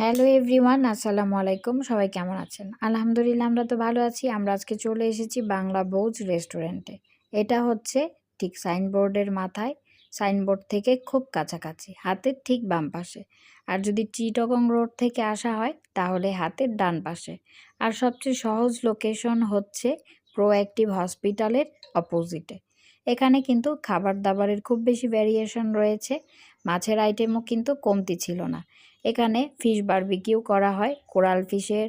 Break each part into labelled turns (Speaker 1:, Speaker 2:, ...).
Speaker 1: Hello everyone আসসালামু আলাইকুম সবাই কেমন আছেন? আলহামদুলিল্লাহ, আমরা তো ভালো আছি। আমরা আজকে চলে এসেছি বাংলা বৌজ রেস্টুরেন্টে এটা হচ্ছে ঠিক সাইনবোর্ডের মাথায়। সাইনবোর্ড থেকে খুব কাছাকাছি, হাতের ঠিক বাম পাশে। আর যদি চিটগং রোড থেকে আসা হয়, তাহলে হাতের ডান পাশে। আর সবচেয়ে সহজ লোকেশন হচ্ছে প্রোঅ্যাক্টিভ হসপিটালের অপোজিটে এখানে কিন্তু খাবার দাবারের খুব বেশি ভ্যারিয়েশন রয়েছে। মাছের আইটেমও কিন্তু কমতি ছিল না। এখানে ফিশ বারবিকিউ করা হয়, কোরাল ফিশের,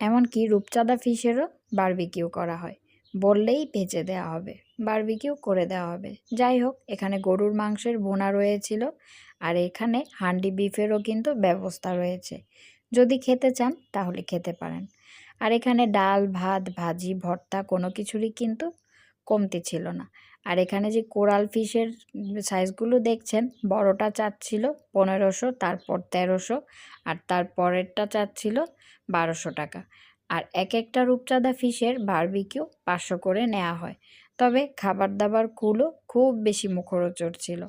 Speaker 1: এমনকি রূপচাঁদা ফিশেরও বারবিকিউ করা হয়। বললেই ভেজে দেওয়া হবে বারবিকিউ করে দেওয়া হবে। যাই হোক, এখানে গরুর মাংসের বোনা রয়েছিল, আর এখানে হান্ডি বিফেরও কিন্তু ব্যবস্থা রয়েছে। যদি খেতে চান, তাহলে খেতে পারেন। আর এখানে ডাল, ভাত, ভাজি, ভর্তা কোনো কিছুরই কিন্তু কমতি ছিল না। আর এখানে যে কোরাল ফিশের সাইজগুলো দেখছেন, বড়টা চাচ্ছিল পনেরোশো, তারপর তেরোশো আর তার পরেরটা চাচ্ছিল বারোশো টাকা। আর এক একটা রূপচাঁদা ফিশের বারবিকিউ পাঁচশো করে নেওয়া হয়। তবে খাবার দাবার কুলো খুব বেশি মুখরোচর ছিল।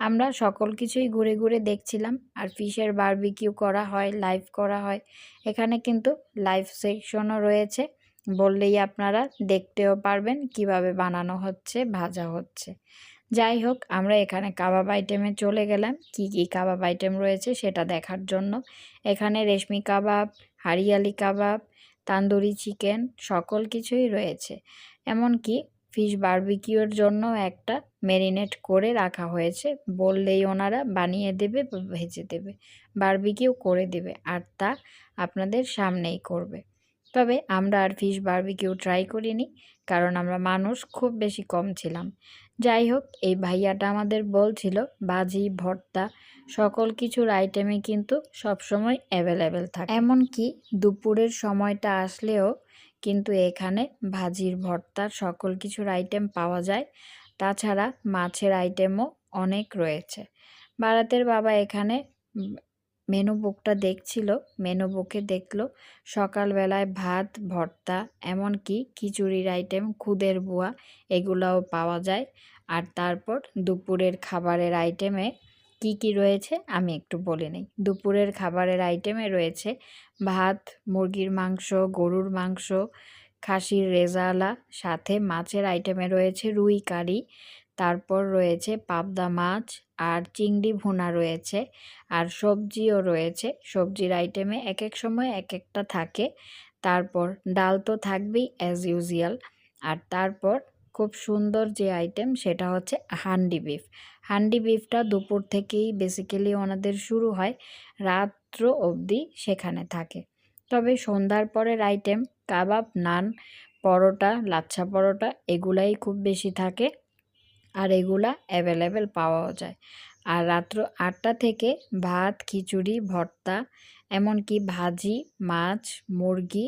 Speaker 1: আমরা সকল কিছুই ঘুরে ঘুরে দেখছিলাম আর ফিশের বারবিকিউ করা হয়, লাইভ করা হয়। এখানে কিন্তু লাইভ সেকশনও রয়েছে। বললেই আপনারা দেখতেও পারবেন কীভাবে বানানো হচ্ছে, ভাজা হচ্ছে। যাই হোক, আমরা এখানে কাবাব আইটেমে চলে গেলাম। কি কি কাবাব আইটেম রয়েছে সেটা দেখার জন্য। এখানে রেশমি কাবাব, হারিয়ালি কাবাব, তান্দুরি চিকেন সকল কিছুই রয়েছে। এমনকি ফিশ বারবিকিউর জন্য একটা ম্যারিনেট করে রাখা হয়েছে। বললেই ওনারা বানিয়ে দেবে, ভেজে দেবে বারবিকিউ করে দেবে, আর তা আপনাদের সামনেই করবে। তবে আমরা আর ফিশ বারবিকিউ ট্রাই করিনি, কারণ আমরা মানুষ খুব বেশি কম ছিলাম। যাই হোক, এই ভাইয়াটা আমাদের বলছিল ভাজি ভর্তা, সকল কিছুর আইটেমে কিন্তু সবসময় অ্যাভেলেবেল থাকে। এমনকি দুপুরের সময়টা আসলেও কিন্তু এখানে ভাজির, ভর্তার সকল কিছুর আইটেম পাওয়া যায়। তাছাড়া মাছের আইটেমও অনেক রয়েছে। বারাতের বাবা এখানে মেনু বুকটা দেখছিল, মেনু বুকে দেখল, সকালবেলায় ভাত, ভর্তা, এমনকি খিচুড়ির আইটেম খুদের বুয়া, এগুলাও পাওয়া যায়। আর তারপর দুপুরের খাবারের আইটেমে কি কি রয়েছে আমি একটু বলে নিই। দুপুরের খাবারের আইটেমে রয়েছে ভাত, মুরগির মাংস, গরুর মাংস, খাসির রেজালা, সাথে মাছের আইটেমে রয়েছে রুই কারি তারপর রয়েছে পাবদা মাছ আর চিংড়ি ভুনা রয়েছে আর সবজিও রয়েছে। সবজির আইটেমে এক এক সময় এক একটা থাকে। তারপর ডাল তো থাকবেই অ্যাজ ইউজুয়াল আর তারপর খুব সুন্দর যে আইটেম সেটা হচ্ছে হান্ডি বিফ হান্ডি বিফটা দুপুর থেকেই বেসিক্যালি ওনাদের শুরু হয়, রাত্র অবধি সেখানে থাকে। তবে সন্ধ্যার পরের আইটেম কাবাব, নান, পরোটা, লাচ্ছা পরোটা, এগুলাই খুব বেশি থাকে। আর এগুলা অ্যাভেলেবেল পাওয়াও যায়। আর রাত্র আটটা থেকে ভাত খিচুড়ি ভর্তা এমনকি ভাজি মাছ মুরগি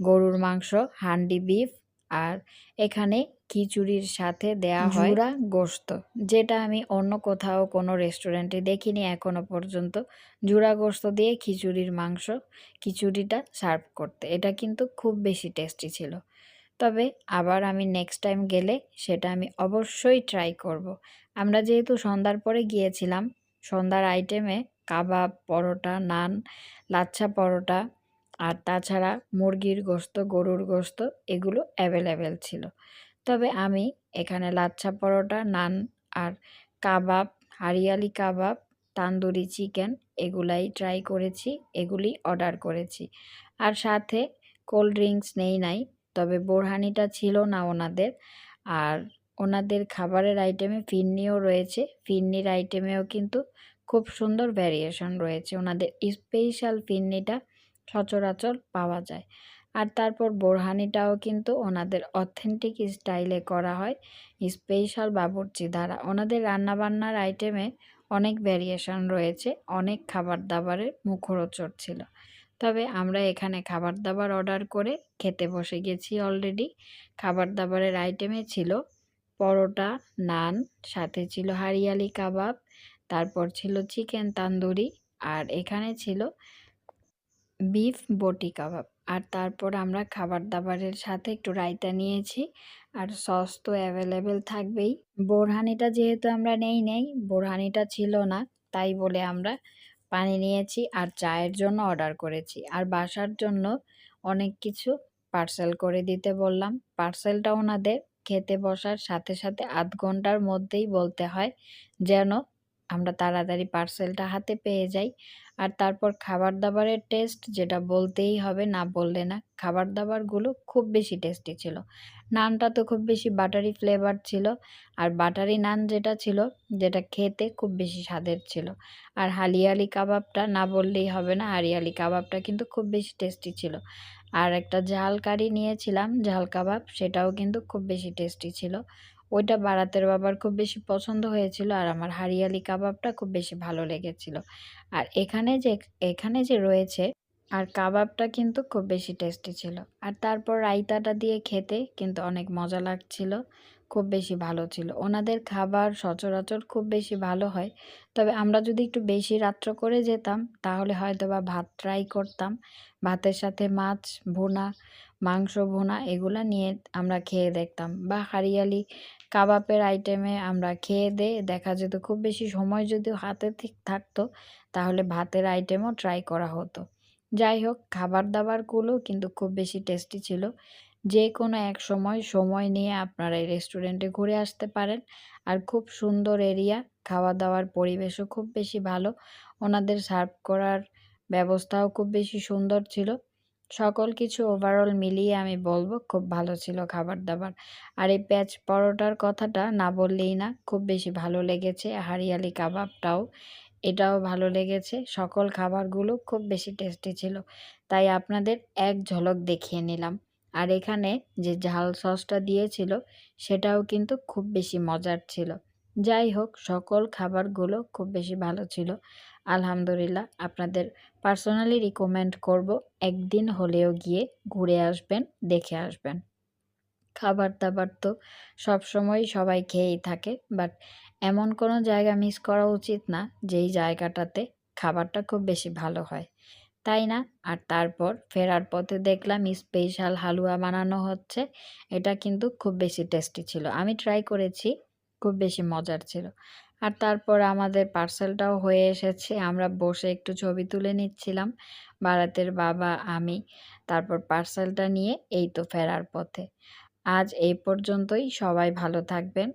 Speaker 1: গরুর মাংস হান্ডি বিফ আর এখানে খিচুড়ির সাথে দেয়া হয় গোস্ত যেটা আমি অন্য কোথাও কোনো রেস্টুরেন্টে দেখিনি এখনও পর্যন্ত। জুড়া গোস্ত দিয়ে খিচুড়ির মাংস খিচুড়িটা সার্ভ করতে। এটা কিন্তু খুব বেশি টেস্টি ছিল। তবে আবার আমি নেক্সট টাইম গেলে সেটা আমি অবশ্যই ট্রাই করব। আমরা যেহেতু সন্ধ্যার পরে গিয়েছিলাম, সন্ধ্যার আইটেমে কাবাব, পরোটা, নান, লাচ্ছা পরোটা আর তাছাড়া মুরগির গোস্ত, গরুর গোস্ত এগুলো অ্যাভেলেবেল ছিল তবে আমি এখানে লাচ্ছা পরোটা, নান আর কাবাব, হারিয়ালি কাবাব, তান্দুরি চিকেন এগুলাই ট্রাই করেছি, এগুলি অর্ডার করেছি আর সাথে কোল্ড ড্রিঙ্কস নেই নাই তবে বোরহানিটা ছিল না ওনাদের। আর ওনাদের খাবারের আইটেমে ফিরনিও রয়েছে। ফিরনির আইটেমেও কিন্তু খুব সুন্দর ভ্যারিয়েশন রয়েছে। ওনাদের স্পেশাল ফিরনিটা সচরাচর পাওয়া যায়। আর তারপর বোরহানিটাও কিন্তু ওনাদের অথেন্টিক স্টাইলে করা হয়। স্পেশাল বাবুর্চি দ্বারা। ওনাদের রান্নাবান্নার আইটেমে অনেক ভ্যারিয়েশন রয়েছে। অনেক খাবার দাবারের মুখরোচর ছিল। তবে আমরা এখানে খাবার দাবার অর্ডার করে খেতে বসে গেছি অলরেডি। খাবার দাবারের আইটেমে ছিল পরোটা, নান, সাথে ছিল হারিয়ালি কাবাব, তারপর ছিল চিকেন তান্দুরি, আর এখানে ছিল বিফ বটি কাবাব। আর তারপর আমরা খাবার দাবারের সাথে একটু রায়তা নিয়েছি, আর সস তো অ্যাভেলেবেল থাকবেই। বোরহানিটা যেহেতু আমরা নেই নেই বোরহানিটা ছিল না, তাই বলে আমরা পানি নিয়েছি আর চায়ের জন্য অর্ডার করেছি। আর বাসার জন্য অনেক কিছু পার্সেল করে দিতে বললাম। পার্সেলটা ওনাদের খেতে বসার সাথে সাথে আধ ঘণ্টার মধ্যেই বলতে হয় যেন আমরা তাড়াতাড়ি পার্সেলটা হাতে পেয়ে যাই। আর তারপর খাবার দাবারের টেস্ট যেটা বলতেই হবে না বললে না খাবার দাবারগুলো খুব বেশি টেস্টি ছিল। নানটা তো খুব বেশি বাটারি ফ্লেভার ছিল। আর বাটারি নান যেটা ছিল, যেটা খেতে খুব বেশি স্বাদের ছিল। আর হালিয়ালি কাবাবটা না বললেই হবে না হারিয়ালি কাবাবটা কিন্তু খুব বেশি টেস্টি ছিল। আর একটা ঝাল কারি নিয়েছিলাম, ঝাল কাবাব, সেটাও কিন্তু খুব বেশি টেস্টি ছিল। ওইটা বারাতের বাবার খুব বেশি পছন্দ হয়েছিল আর আমার হারিয়ালি কাবাবটা খুব বেশি ভালো লেগেছিল। আর এখানে যে এখানে যে রয়েছে আর কাবাবটা কিন্তু খুব বেশি টেস্টি ছিল। আর তারপর রায়তাটা দিয়ে খেতে কিন্তু অনেক মজা লাগছিল, খুব বেশি ভালো ছিল। ওনাদের খাবার সচরাচর খুব বেশি ভালো হয়। তবে আমরা যদি একটু বেশি রাত্র করে যেতাম, তাহলে হয়তো বা ভাত ট্রাই করতাম। ভাতের সাথে মাছ ভুনা, মাংস ভুনা এগুলা নিয়ে আমরা খেয়ে দেখতাম। বা হারিয়ালি কাবাবের আইটেমে আমরা খেয়ে দিয়ে দেখা যেত খুব বেশি সময় যদি হাতে ঠিক থাকতো, তাহলে ভাতের আইটেমও ট্রাই করা হতো। যাই হোক খাবার দাবারগুলো কিন্তু খুব বেশি টেস্টি ছিল। যে কোনো এক সময় সময় নিয়ে আপনারা এই রেস্টুরেন্টে ঘুরে আসতে পারেন। আর খুব সুন্দর এরিয়া খাওয়া দাওয়ার পরিবেশও খুব বেশি ভালো। ওনাদের সার্ভ করার ব্যবস্থাও খুব বেশি সুন্দর ছিল। সকল কিছু ওভারঅল মিলিয়ে আমি বলব, খুব ভালো ছিল খাবার দাবার আর এই প্যাচ পরোটার কথাটা না বললেই না, খুব বেশি ভালো লেগেছে হারিয়ালি কাবাবটাও। এটাও ভালো লেগেছে। সকল খাবারগুলো খুব বেশি টেস্টি ছিল। তাই আপনাদের এক ঝলক দেখিয়ে নিলাম। আর এখানে যে ঝাল সসটা দিয়েছিল, সেটাও কিন্তু খুব বেশি মজার ছিল। যাই হোক, সকল খাবারগুলো খুব বেশি ভালো ছিল। আলহামদুলিল্লাহ, আপনাদের পার্সোনালি রিকমেন্ড করব একদিন হলেও গিয়ে ঘুরে আসবেন, দেখে আসবেন। খাবার দাবার তো সবসময় সবাই খেয়েই থাকে, বাট এমন কোনো জায়গা মিস করা উচিত না, যেই জায়গাটাতে খাবারটা খুব বেশি ভালো হয়। তাই না? আর তারপর ফেরার পথে দেখলাম স্পেশাল হালুয়া বানানো হচ্ছে। এটা কিন্তু খুব বেশি টেস্টি ছিল। আমি ট্রাই করেছি, খুব বেশি মজার ছিল। আর তারপর আমাদের পার্সেলটাও হয়ে এসেছে। আমরা বসে একটু ছবি তুলে নিচ্ছিলাম। বারাতের বাবা, আমি, তারপর পার্সেলটা নিয়ে এই তো ফেরার পথে। আজ এই পর্যন্তই। সবাই ভালো থাকবেন।